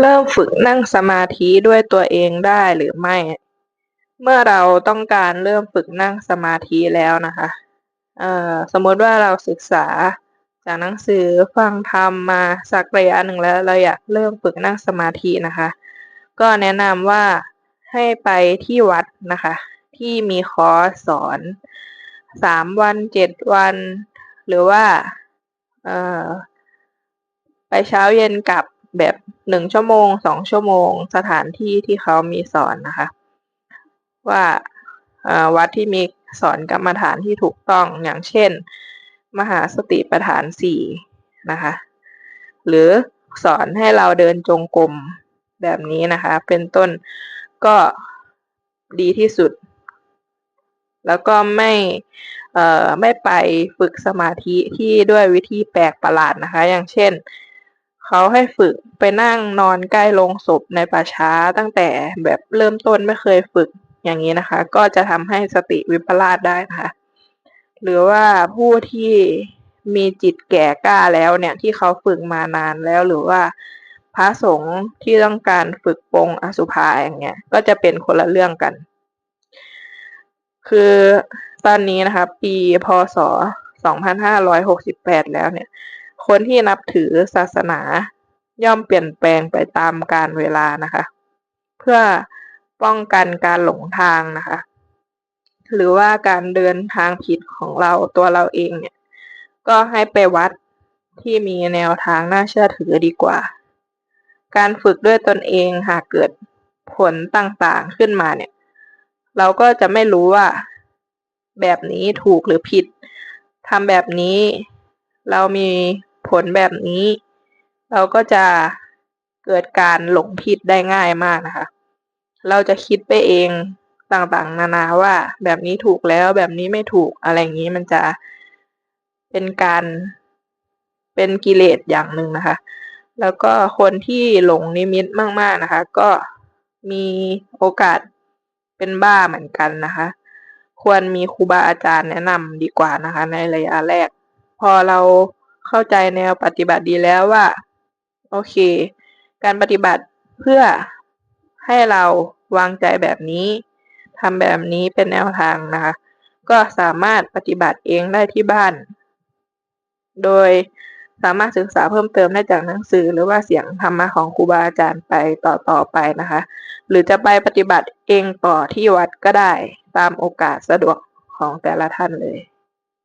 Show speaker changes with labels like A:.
A: เริ่มฝึกนั่งสมาธิด้วยตัวเองได้หรือไม่ เมื่อเราต้องการเริ่มฝึกนั่งสมาธิแล้วนะคะเอ่อสมมติว่าเราศึกษาจากหนังสือฟังธรรมมาสักระยะหนึ่งแล้วเราอยากเริ่มฝึกนั่งสมาธินะคะ ก็แนะนำว่าให้ไปที่วัดนะคะ ที่มีคอร์สสอนสามวันเจ็ดวัน หรือว่าเอ่อไปเช้าเย็นกลับ แบบหนึ่งชั่วโมงสองชั่วโมง สถานที่ที่เขามีสอนนะคะ ว่าวัดที่มีสอนกรรมฐานที่ถูกต้องอย่างเช่น มหาสติปัฏฐานสี่นะคะ หรือสอนให้เราเดินจงกรมแบบนี้นะคะ เป็นต้นก็ดีที่สุด แล้วก็ไม่ไม่ไปฝึกสมาธิที่ด้วยวิธีแปลกประหลาดนะคะ อย่างเช่น เขาให้ฝึกไปนั่งนอนใกล้โลงศพในป่าช้าตั้งแต่แบบเริ่มต้นไม่เคยฝึกอย่างนี้นะคะ ก็จะทำให้สติวิปลาสได้นะคะหรือว่าผู้ที่มีจิตแก่กล้าแล้วเนี่ยที่เขาฝึกมานานแล้วหรือว่าพระสงฆ์ที่ต้องการฝึกปงอสุภาอย่างเงี้ยก็จะเป็นคนละเรื่องกัน คือตอนนี้นะคะ ปีพศ 2568 แล้วเนี่ย คนที่นับถือศาสนาย่อมเปลี่ยนแปลงไปตามกาลเวลานะคะ เพื่อป้องกันการหลงทางนะคะ หรือว่าการเดินทางผิดของเราตัวเราเองเนี่ย ก็ให้ไปวัดที่มีแนวทางน่าเชื่อถือดีกว่า การฝึกด้วยตนเองหากเกิดผลต่างๆขึ้นมาเนี่ย เราก็จะไม่รู้ว่าแบบนี้ถูกหรือผิดทำแบบนี้ เรามีผลแบบนี้ เราก็จะเกิดการหลงผิดได้ง่ายมากนะคะ เราจะคิดไปเองต่างๆ นานาว่าแบบนี้ถูกแล้วแบบนี้ไม่ถูกอะไรอย่างนี้มันจะเป็นการเป็นกิเลสอย่างหนึ่งนะคะ แล้วก็คนที่หลงนิมิตมาก ๆนะคะ ก็มีโอกาสเป็นบ้าเหมือนกันนะคะ ควรมีครูบาอาจารย์แนะนำดีกว่านะคะ ในระยะแรก พอเราเข้าใจแนวปฏิบัติดีแล้วว่า โอเค การปฏิบัติเพื่อให้เราวางใจแบบนี้ทำแบบนี้เป็นแนวทางนะคะ ก็สามารถปฏิบัติเองได้ที่บ้าน โดยสามารถศึกษาเพิ่มเติมได้จากหนังสือ หรือว่าเสียงธรรมะของครูบาอาจารย์ไปต่อต่อไปนะคะ หรือจะไปปฏิบัติเองต่อที่วัดก็ได้ตามโอกาสสะดวกของแต่ละท่านเลย